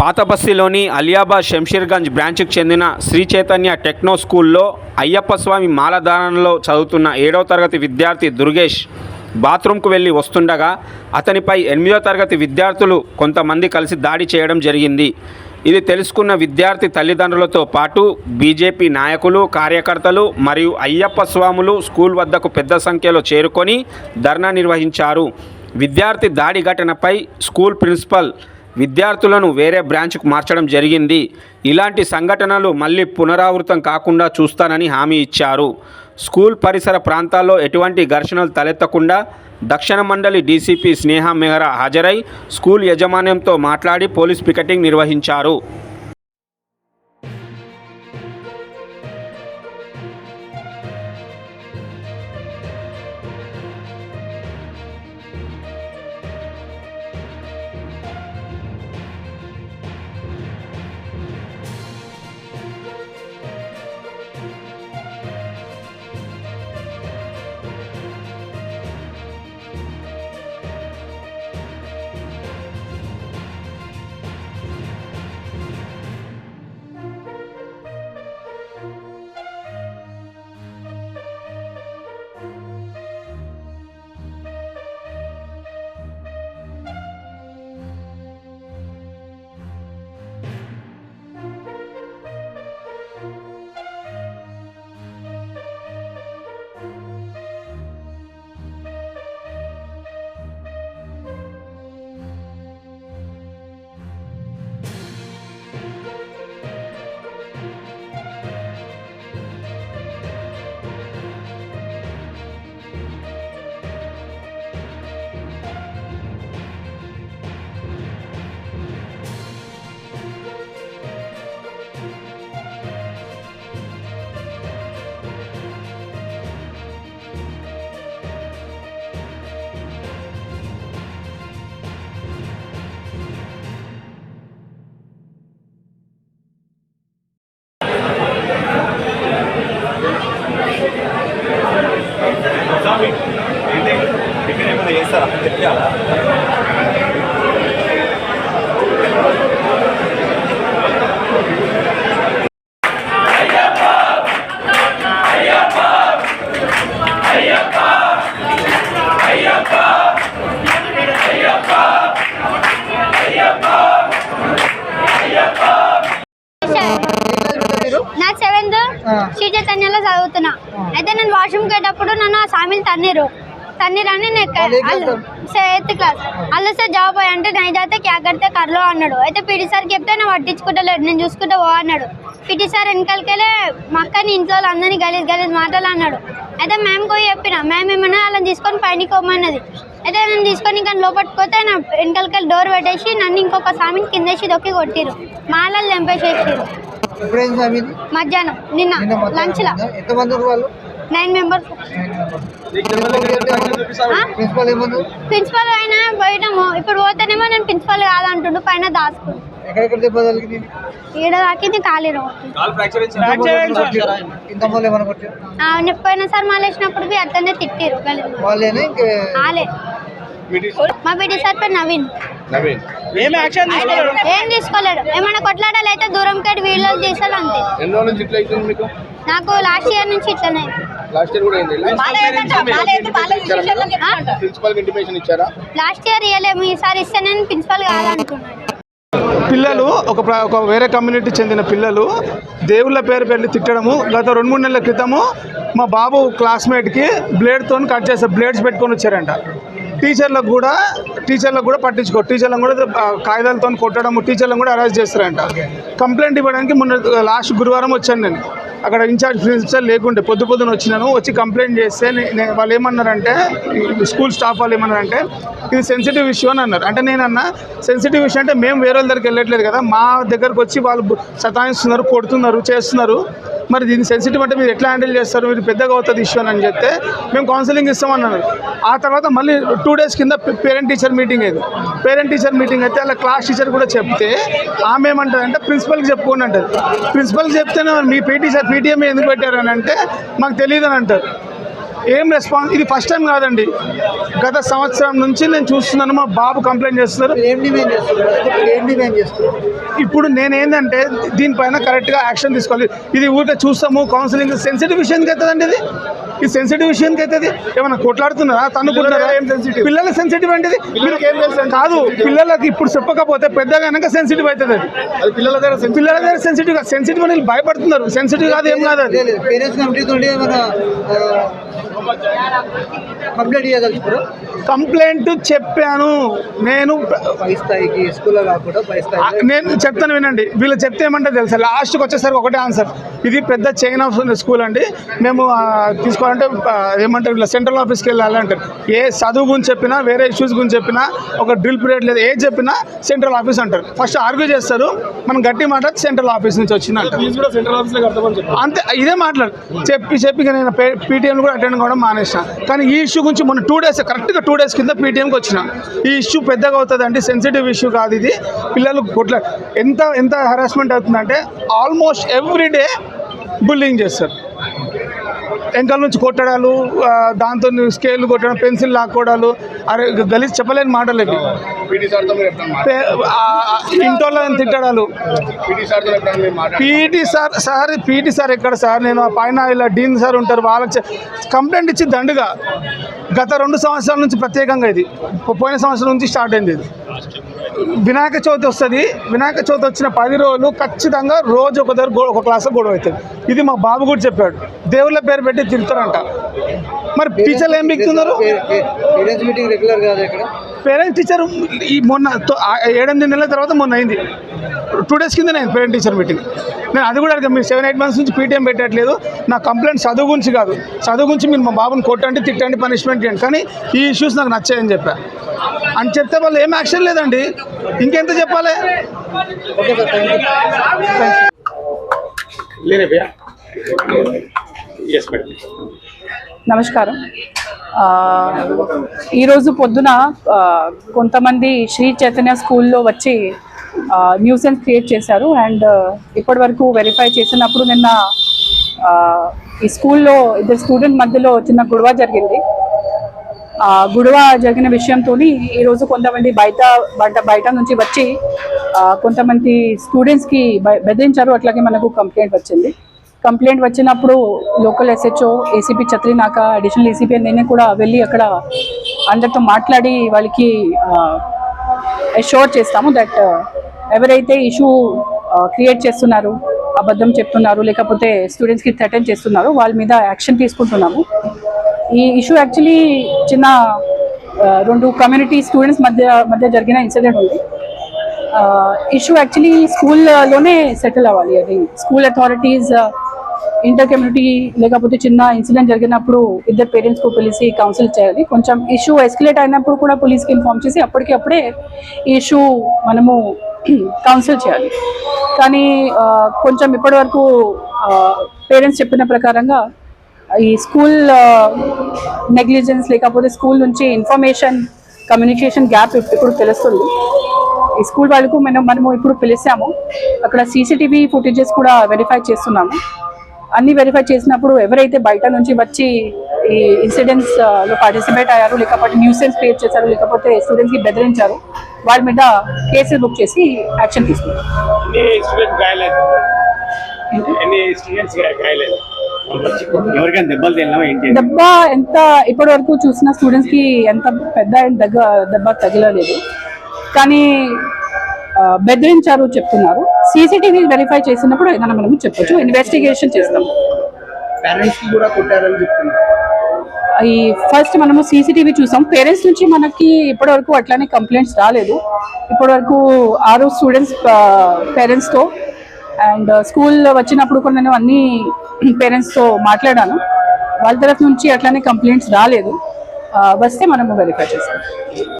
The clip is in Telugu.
పాతబస్తిలోని అలియాబాద్ శంషీర్గంజ్ బ్రాంచ్కి చెందిన శ్రీ చైతన్య టెక్నో స్కూల్లో అయ్యప్ప స్వామి మాలధారణలో చదువుతున్న ఏడవ తరగతి విద్యార్థి దుర్గేష్ బాత్రూంకు వెళ్ళి వస్తుండగా అతనిపై ఎనిమిదో తరగతి విద్యార్థులు కొంతమంది కలిసి దాడి చేయడం జరిగింది. ఇది తెలుసుకున్న విద్యార్థి తల్లిదండ్రులతో పాటు బీజేపీ నాయకులు కార్యకర్తలు మరియు అయ్యప్ప స్వాములు స్కూల్ వద్దకు పెద్ద సంఖ్యలో చేరుకొని ధర్నా నిర్వహించారు. విద్యార్థి దాడి ఘటనపై స్కూల్ ప్రిన్సిపల్ విద్యార్థులను వేరే బ్రాంచ్కు మార్చడం జరిగింది. ఇలాంటి సంఘటనలు మళ్ళీ పునరావృతం కాకుండా చూస్తానని హామీ ఇచ్చారు. స్కూల్ పరిసర ప్రాంతాల్లో ఎటువంటి ఘర్షణలు తలెత్తకుండా దక్షిణ మండలి డీసీపీ స్నేహ మెహ్రా హాజరై స్కూల్ యాజమాన్యంతో మాట్లాడి పోలీస్ పికెటింగ్ నిర్వహించారు. ఇక్కడ ఏమైనా చేస్తారా? చెప్పాలా? చదువుతున్నా. అయితే నేను వాష్రూమ్కి వెళ్ళేటప్పుడు నన్ను ఆ సామిలు తన్నీరు తన్నీరని నేను సెవెంత్ క్లాస్. అల్లు సార్ జాబ్ పోయి అంటే నై జాతే క్యా కడితే కర్లో అన్నాడు. అయితే పీటీ సార్కి చెప్తే నేను పట్టించుకుంటలేడు నేను చూసుకుంటే పో అన్నాడు. పీటీ సార్ వెనకాలకెళ్ళే మా అక్కని ఇంట్లో అందరినీ గలీజ్ గలీజ్ మాటలు అన్నాడు. అయితే మేము పోయి చెప్పిన. మేము ఏమన్నా వాళ్ళని తీసుకొని పైనకి పోమన్నది అయితే నేను తీసుకొని ఇంకా లోపలికి పోతే నా వెనకాలకెళ్ళి డోర్ పెట్టేసి నన్ను ఇంకొక సామిని కిందేసి దొక్కి కొట్టిరు మాలలు తెంపేసేసిరు? మధ్యాహ్నం నిన్న లంచ్ లా? ఎంతమంది వాళ్ళు? Nine members. ప్రిన్సిపల్ అయినా పోయటము ఇప్పుడు పోతేనేమో నేను ప్రిన్సిపల్ కాదంటుండు పైన దాచుకుంటు ఈడ ఏమన్నా కొట్టారు పోయిన సార్. మళ్ళీ వేసినప్పుడు బి అట్లనే తిట్టిరు గలీజ్ మా బిడ్డ సార్ పేరు నవీన్. నవీన్. ఏం తీసుకోలేడు? ఏమైనా కొట్లాడాలి అయితే దూరం కట్టి వీడియోలు చేసాడు అంతే. ఎన్ని రోజుల నుంచి ఇట్లా అవుతుంది మీకు? నాకు లాస్ట్ ఇయర్ నుంచి ఇట్లనే. లాస్ట్ ఇయర్ కూడా అయింది ప్రిన్సిపల్ ఇంటిమేషన్ ఇచ్చారా? లాస్ట్ ఇయర్ ఇవ్వలేము ఈసారి ఇస్తే నేను ప్రిన్సిపల్ కాదనుకున్నాను. పిల్లలు ఒక ఒక వేరే కమ్యూనిటీ చెందిన పిల్లలు దేవుళ్ళ పేరు పెట్టి తిట్టడము గత రెండు మూడు నెలల క్రితము మా బాబు క్లాస్మేట్కి బ్లేడ్తో కట్ చేస్తే బ్లేడ్స్ పెట్టుకొని వచ్చారంట. టీచర్లకు కూడా టీచర్లకు కూడా పట్టించుకో టీచర్లను కూడా కాగితాలతో కొట్టడము టీచర్లను కూడా అరెస్ట్ చేస్తారంట. కంప్లైంట్ ఇవ్వడానికి మొన్న లాస్ట్ గురువారం వచ్చాను నేను. అక్కడ ఇన్ఛార్జ్ ప్రిన్సిపల్ లేకుంటే పొద్దు పొద్దున వచ్చినాను. వచ్చి కంప్లైంట్ చేస్తే వాళ్ళు ఏమన్నారంటే స్కూల్ స్టాఫ్ వాళ్ళు ఏమన్నారంటే ఇది సెన్సిటివ్ ఇష్యూ అని అన్నారు. అంటే నేనన్నా సెన్సిటివ్ ఇష్యూ అంటే మేము వేరే వాళ్ళ దగ్గరికి వెళ్ళట్లేదు కదా. మా దగ్గరకు వచ్చి వాళ్ళు సతాయిస్తున్నారు కొడుతున్నారు చేస్తున్నారు. మరి దీని సెన్సిటివ్ అంటే మీరు ఎట్లా హ్యాండిల్ చేస్తారు? మీరు పెద్దగా అవుతుంది ఇష్యూ అని చెప్తే మేము కౌన్సిలింగ్ ఇస్తామన్నాను ఆ తర్వాత మళ్ళీ టూ డేస్ కింద పేరెంట్ టీచర్ మీటింగ్ అయింది. పేరెంట్ టీచర్ మీటింగ్ అయితే అలా క్లాస్ టీచర్ కూడా చెప్తే ఆమె ఏమంటుంది అంటే ప్రిన్సిపల్కి చెప్పుకోండి అంటారు ప్రిన్సిపల్కి చెప్తేనే మీ పీటీసీ పీటీఎం ఎందుకు పెట్టారని అంటే మాకు తెలియదు అని అంటారు. ఏం రెస్పాన్స్? ఇది ఫస్ట్ టైం కాదండి. గత సంవత్సరం నుంచి నేను చూస్తున్నాను మా బాబు కంప్లైంట్ చేస్తున్నారు. ఇప్పుడు నేనేందంటే దీనిపైన కరెక్ట్గా యాక్షన్ తీసుకోవాలి. ఇది ఊరికే చూస్తాము కౌన్సిలింగ్ సెన్సిటివ్ విషయానికి అవుతుందండి ఇది. ఈ సెన్సిటివ్ విషయానికి అవుతుంది. ఏమైనా కొట్లాడుతున్నారా? తనుకుంటున్నారా పిల్లల సెన్సిటివ్ అంటే ఇది? కాదు పిల్లలకి ఇప్పుడు చెప్పకపోతే పెద్దగా వెనక సెన్సిటివ్ అవుతుంది. అది పిల్లల దగ్గర పిల్లల దగ్గర సెన్సిటివ్ సెన్సిటివ్ అని భయపడుతున్నారు. సెన్సిటివ్ కాదు ఏం కాదు అది. కంప్లైంట్ చేయదలుచుకోరు కంప్లైంట్ చెప్పాను. నేను పై స్థాయికి స్కూల్లో కాకుండా పై ఆ, స్థాయికి నేను చెప్తాను వినండి. వీళ్ళు చెప్తే ఏమంటే తెలుసా? లాస్ట్కి వచ్చేసరికి ఒకటే ఆన్సర్. ఇది పెద్ద చైన్ ఆఫ్ స్కూల్ అండి. మేము తీసుకోవాలంటే ఏమంటారు ఇలా సెంట్రల్ ఆఫీస్కి వెళ్ళాలి అంటారు. ఏ చదువు గురించి చెప్పినా వేరే ఇష్యూస్ గురించి చెప్పినా ఒక డ్రిల్ పీరియడ్ లేదు ఏది చెప్పినా సెంట్రల్ ఆఫీస్ అంటారు. ఫస్ట్ ఆర్గ్యూ చేస్తారు. మనం గట్టి మాట సెంట్రల్ ఆఫీస్ నుంచి వచ్చింది అంటారు ఫీజు కూడా సెంట్రల్ ఆఫీస్లో కడతామని చెప్పారు. అంతే ఇదే మాట్లాడు. చెప్పి చెప్పి నేను పీటీఎం కూడా అటెండ్ కావడం మానేసిన. కానీ ఈ ఇష్యూ గురించి మొన్న టూ డేస్ కరెక్ట్గా టూ డేస్ కింద పీటీఎంకి వచ్చిన. ఈ ఇష్యూ పెద్దగా అవుతుంది సెన్సిటివ్ ఇష్యూ కాదు ఇది. పిల్లలు కొట్ల ఎంత ఎంత హరాస్మెంట్ అవుతుందంటే ఆల్మోస్ట్ ఎవ్రీ డే బుల్లింగ్ చేస్తారు. వెంకల నుంచి కొట్టడాలు దాంతో స్కేల్ కొట్టడం పెన్సిల్ లాక్కోవడాలు అరే గలీజ్ చెప్పలేని మాటలు ఇవి. ఇంటోళ్ళని తిట్టడాలు. PT sir sir PT sir ఎక్కడ సార్? నేను ఆ పైన ఇలా డీన్ సార్ ఉంటారు వాళ్ళకి కంప్లైంట్ ఇచ్చి దండుగా. గత రెండు సంవత్సరాల నుంచి ప్రత్యేకంగా ఇది. పోయిన సంవత్సరం నుంచి స్టార్ట్ అయింది ఇది. వినాయక చవితి వస్తుంది. వినాయక చవితి వచ్చిన పది రోజులు ఖచ్చితంగా రోజు ఒక దగ్గర ఒక క్లాస్ గొడవ అవుతుంది ఇది మా బాబు కూడా చెప్పాడు. దేవుళ్ళ పేరు పెట్టి తిరుగుతారంట మరి టీచర్లు ఏం బిగుతున్నారు? పేరెంట్స్ టీచర్ ఈ మొన్న ఏడెనిమిది నెలల తర్వాత మొన్న అయింది. టూ డేస్ కింద నేను పేరెంట్ టీచర్ మీటింగ్ నేను అది కూడా అడిగాను మీరు సెవెన్ ఎయిట్ మంత్స్ నుంచి పీటీఎం పెట్టట్లేదు. నా కంప్లైంట్ చదువు గురించి కాదు. చదువు గురించి మీరు మా బాబుని కొట్టండి తిట్టండి పనిష్మెంట్ చేయండి కానీ ఈ ఇష్యూస్ నాకు నచ్చాయని చెప్పా. అని చెప్తే వాళ్ళు ఏం యాక్షన్ లేదండి. ఇంకెంత చెప్పాలి? నమస్కారం. ఆ, ఈరోజు పొద్దున కొంతమంది శ్రీ చైతన్య స్కూల్లో వచ్చి న్యూసెన్స్ క్రియేట్ చేశారు. అండ్ ఇప్పటి వరకు వెరిఫై చేసినప్పుడు నిన్న ఈ స్కూల్లో ఇద్దరు స్టూడెంట్ మధ్యలో చిన్న గొడవ జరిగింది. గొడవ జరిగిన విషయంతో ఈరోజు కొంతమంది బయట బయట బయట నుంచి వచ్చి కొంతమంది స్టూడెంట్స్కి బెదిరించారు. అట్లాగే మనకు కంప్లైంట్ వచ్చింది. కంప్లైంట్ వచ్చినప్పుడు local SHO ACP Chatrinaka additional ACP నేనే కూడా వెళ్ళి అక్కడ అందరితో మాట్లాడి వాళ్ళకి షోర్ చేస్తాము దట్ ఎవరైతే ఇష్యూ క్రియేట్ చేస్తున్నారు అబద్ధం చెప్తున్నారు లేకపోతే స్టూడెంట్స్కి థ్రెటన్ చేస్తున్నారు వాళ్ళ మీద యాక్షన్ తీసుకుంటున్నాము. ఈ ఇష్యూ యాక్చువల్లీ చిన్న రెండు కమ్యూనిటీ స్టూడెంట్స్ మధ్య మధ్య జరిగిన ఇన్సిడెంట్ ఉంది. ఇష్యూ యాక్చువల్లీ స్కూల్లోనే సెటిల్ అవ్వాలి అది స్కూల్ అథారిటీస్ ఇంటర్ కమ్యూనిటీ లేకపోతే చిన్న ఇన్సిడెంట్ జరిగినప్పుడు ఇద్దరు పేరెంట్స్కు పిలిచి కౌన్సిల్ చేయాలి. కొంచెం ఇష్యూ ఎస్కలేట్ అయినప్పుడు కూడా పోలీస్కి ఇన్ఫార్మ్ చేసి అప్పటికి అప్పుడే ఈ ఇష్యూ మనము కౌన్సిల్ చేయాలి. కానీ కొంచెం ఇప్పటివరకు పేరెంట్స్ చెప్పిన ప్రకారంగా ఈ స్కూల్ నెగ్లిజెన్స్ లేకపోతే స్కూల్ నుంచి ఇన్ఫర్మేషన్ కమ్యూనికేషన్ గ్యాప్ ఇప్పుడు తెలుస్తుంది. ఈ స్కూల్ వాళ్ళకు మనం మనము ఇప్పుడు పిలిచాము. అక్కడ సీసీటీవీ ఫుటేజెస్ కూడా వెరిఫై చేస్తున్నాము. అన్ని వెరిఫై చేసినప్పుడు ఎవరైతే బయట నుంచి వచ్చి ఈ ఇన్సిడెంట్స్లో పార్టిసిపేట్ అయ్యారు లేకపోతే న్యూసెన్స్ క్రియేట్ చేశారు లేకపోతే స్టూడెంట్స్కి బెదిరించారు వాళ్ళ మీద కేసులు బుక్ చేసి యాక్షన్ తీసుకున్నారు దెబ్బ ఎంత ఇప్పటి వరకు చూసిన స్టూడెంట్స్కి ఎంత పెద్ద దగ్గ దెబ్బ తగలలేదు. కానీ బెదిరించారు చెప్తున్నారు. సీసీటీవీ వెరిఫై చేసినప్పుడు ఏదైనా మనము చెప్పొచ్చు. ఇన్వెస్టిగేషన్ చేస్తాం. పేరెంట్స్కి కూడా కొట్టారని చెప్తున్నారు. ఈ ఫస్ట్ మనము సీసీటీవీ చూసాం. పేరెంట్స్ నుంచి మనకి ఇప్పటివరకు అట్లానే కంప్లైంట్స్ రాలేదు. ఇప్పటివరకు ఆరు స్టూడెంట్స్ పేరెంట్స్తో అండ్ స్కూల్ వచ్చినప్పుడు కూడా నేను అన్ని పేరెంట్స్తో మాట్లాడాను. వాళ్ళ తరఫు నుంచి అట్లానే కంప్లైంట్స్ రాలేదు. వస్తే మనము వెరిఫై చేస్తాం.